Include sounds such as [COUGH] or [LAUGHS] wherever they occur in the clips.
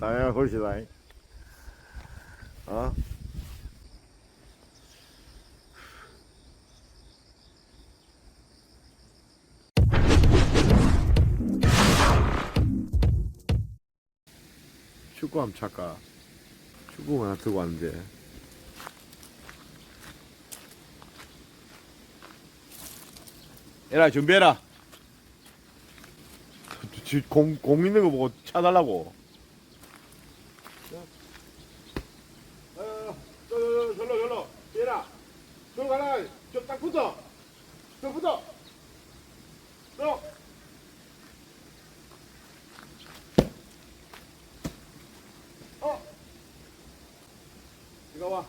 다양한 홀시다. 어? 축구하면 착까 축구 하나 들고 왔는데 에라 준비해라 지- 공, 공 있는 거 보고 차달라고 어, 저, 저, 절로 절로 얘라 저로 가라 저 딱 붙어 저 붙어 저어 이거 와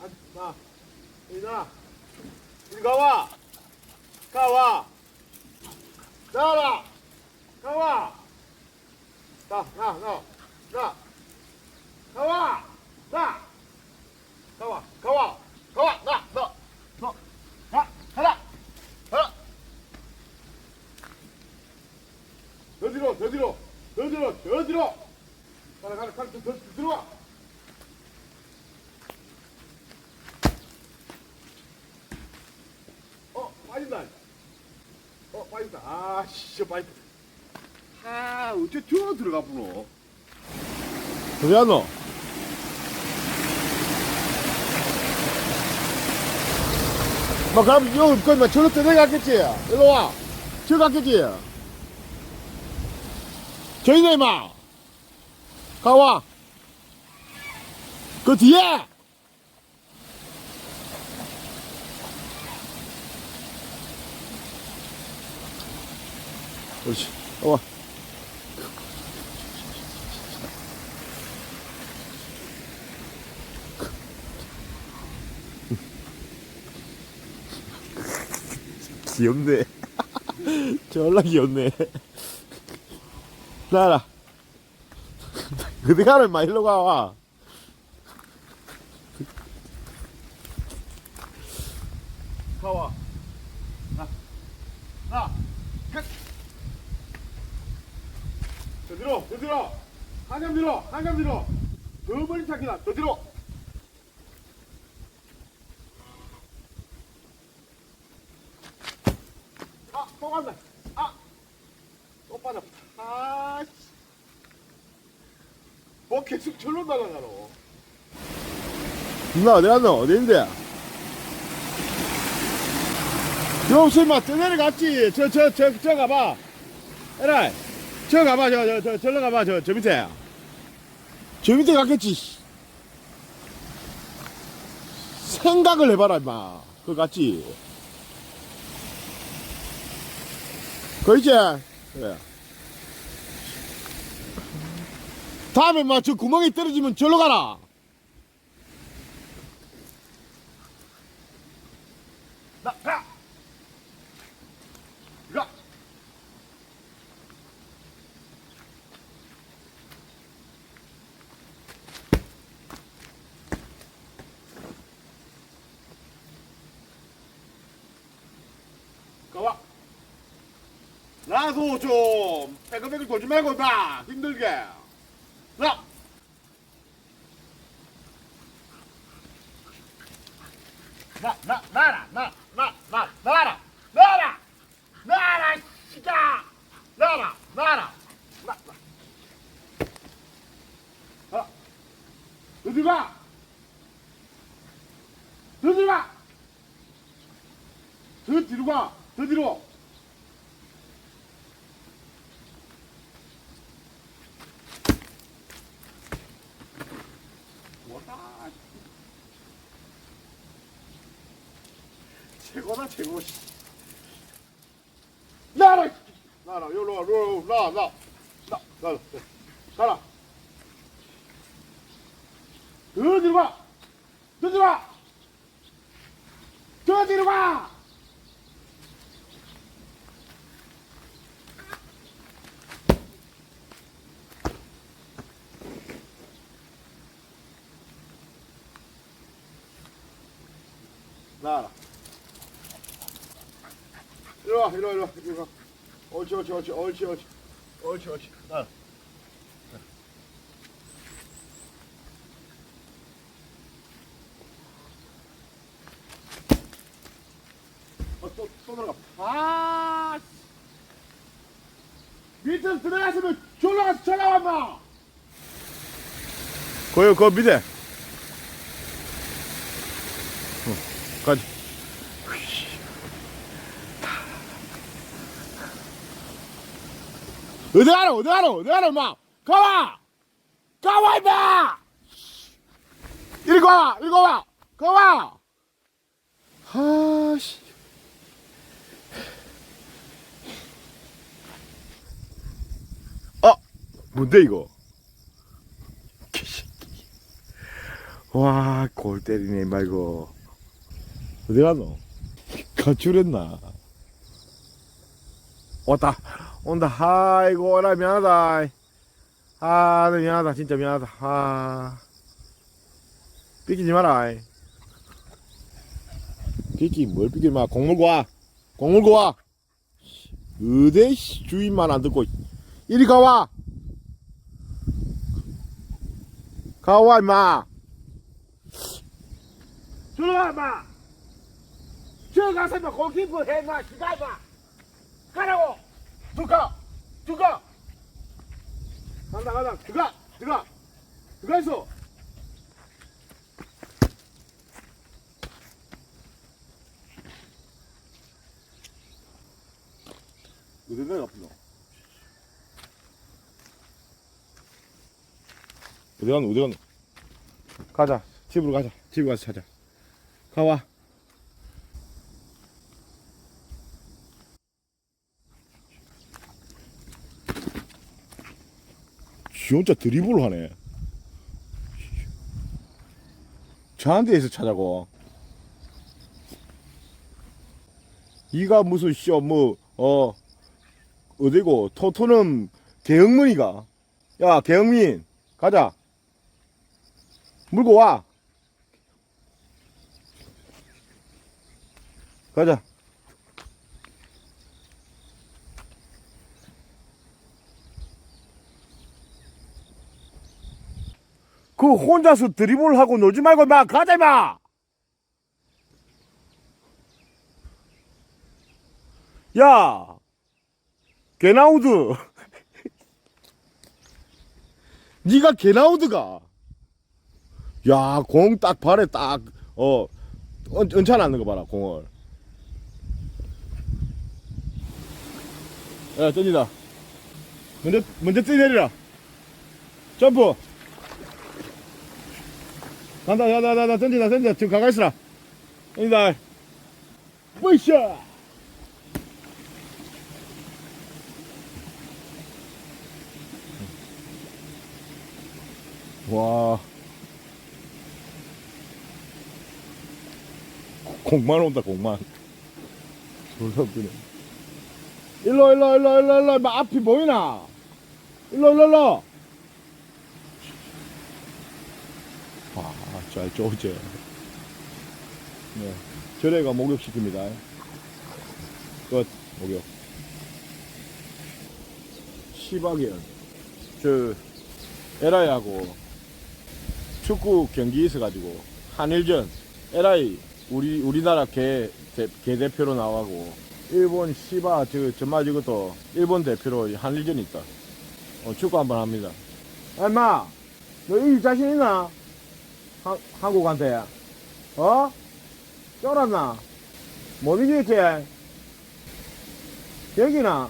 안, 나 이나 이거 와 가와 나와라 가와 나 나 나 나 가와! 나 가와! 가와! 가와! 나너너가! 가라! 가라! 더 뒤로 더 뒤로 더 뒤로 더 뒤로! 가라 가라 가라 더, 더 들어와! 어 빠진다. 어 빠진다. 아 진짜 빠진다. 아 어째 저 들어가 보노? 어디 갔노? 막 그럼 여기 그막 저로 들어갔겠지? 일로 와. 저 갔겠지? 저희네 임마. 가와. 그 뒤에. 그렇지 와 귀엽네. [LAUGHS] 졸라 귀엽네. 나라. 그디 가라 임마 일로 가 와. 가와. 나, 나, 헷. 더 뒤로, 더 뒤로, 한참 뒤로, 한참 뒤로, 더 멀리 찾기나, 더 뒤로. 아, 또 간다. 아, 또 빠졌다. 아, 씨. 뭐 계속 절로 날아가노. 나 어디 갔노? 어디 있는데? 여기서 막 떠내려갔지. 저, 저, 저, 저 가봐. 에라이. 저 가봐. 저, 저, 저, 절로 가봐. 저, 저 밑에. 저 밑에 갔겠지. 씨. 생각을 해봐라, 임마. 그거 같지. 그 있지? 그래. 다음에 막저 구멍이 떨어지면 절로 가라. 나, 가! 가! 가와. 나도 좀 빼글빼글 돌지 말고 봐 힘들게. 나. 나, 나, 나라, 나, 나, 나, 나라, 나라, 나라, 시가, 나라, 나라, 나, 나. 아, 어디 가? 더 뒤로 가! 더 뒤로 가! 더 뒤로! 뭐다 최고다 최고 씨. 나라 나라 요로 와 요로 나나 나나 가라 더 뒤로 가! 더 뒤로 가! 더 뒤로 가! 나라. 일로와 일로와 일로와 일로와 옳지 옳지 옳지 옳지 옳지 옳지 옳지 나 어, 또, 또 들어가. 아, 밑으로 들어갔으면 졸라 가서 쳐나와, 임마! Koy koy bir de. Kaç. 거기, 그 밑에. 어, 가지. 어디 가노, 어디 가노, 어디 가노, 임마! 가와! 가와, 임마! 이리 와, 이리 와, 가와! 하씨. 아, 뭔데 이거? 개새끼. 와, 골 때리네, 말고. 어디 가노? 가출했나? 왔다. 온다. 아이고, 오라, 미안하다. 아, 너 미안하다. 진짜 미안하다. 아. 삐끼지 마라. 삐끼, 뭘 삐끼지 마. 공 물고 와. 공 물고 와. 씨, 주인만 안 듣고. 이리 가와. 가와, 임마. 들어와, 임마. 저 가서 임마, 골키퍼 해, 임마. 기가, 임마. 가라고. 들어가. 들어가. 간다, 간다. 들어가. 들어가. 들어가 있어. 어디 내가 아프노? 어디 갔노? 어디 갔노? 가자. 집으로 가자. 집에 가서 찾아. 가와. 지 혼자 드리블 하네. 저한 데에서 찾아고. 이가 무슨 쇼, 뭐, 어, 어디고, 토토는 개흥문이가. 야, 개흥민, 가자. 물고 와. 가자. 그 혼자서 드리블 하고 놀지 말고 막 가자 마. 야, 게나우드. [LAUGHS] 니가 게나우드가. 야, 공 딱 발에 딱, 어, 얹, 얹혀놨는 거 봐라, 공을. 야, 던지다. 먼저, 먼저 뛰내리라. 점프. 간다, 간다, 간다, 던지다, 던지다. 지금 가까이 있으라. 던지다. 뿌이샤! 와. 공만 온다, 공만. 졸라 웃기네. 일로, 일로, 일로, 일로, 일로, 막 앞이 보이나? 일로, 일로, 일로. 아, 잘 쪼제. 네. 저래가 목욕시킵니다. 끝, 목욕. 시박이연. 저, 에라이하고 축구 경기 있어가지고, 한일전, 에라이, 우리, 우리나라 개, 대, 개 대표로 나가고, 일본 시바, 저, 정말 이것도 일본 대표로 한일전 있다. 어, 축구 한번 합니다. 아, 임마! 너 이 자신 있나? 한, 한국한테. 어? 쫄았나? 못 이기겠지? 여기나?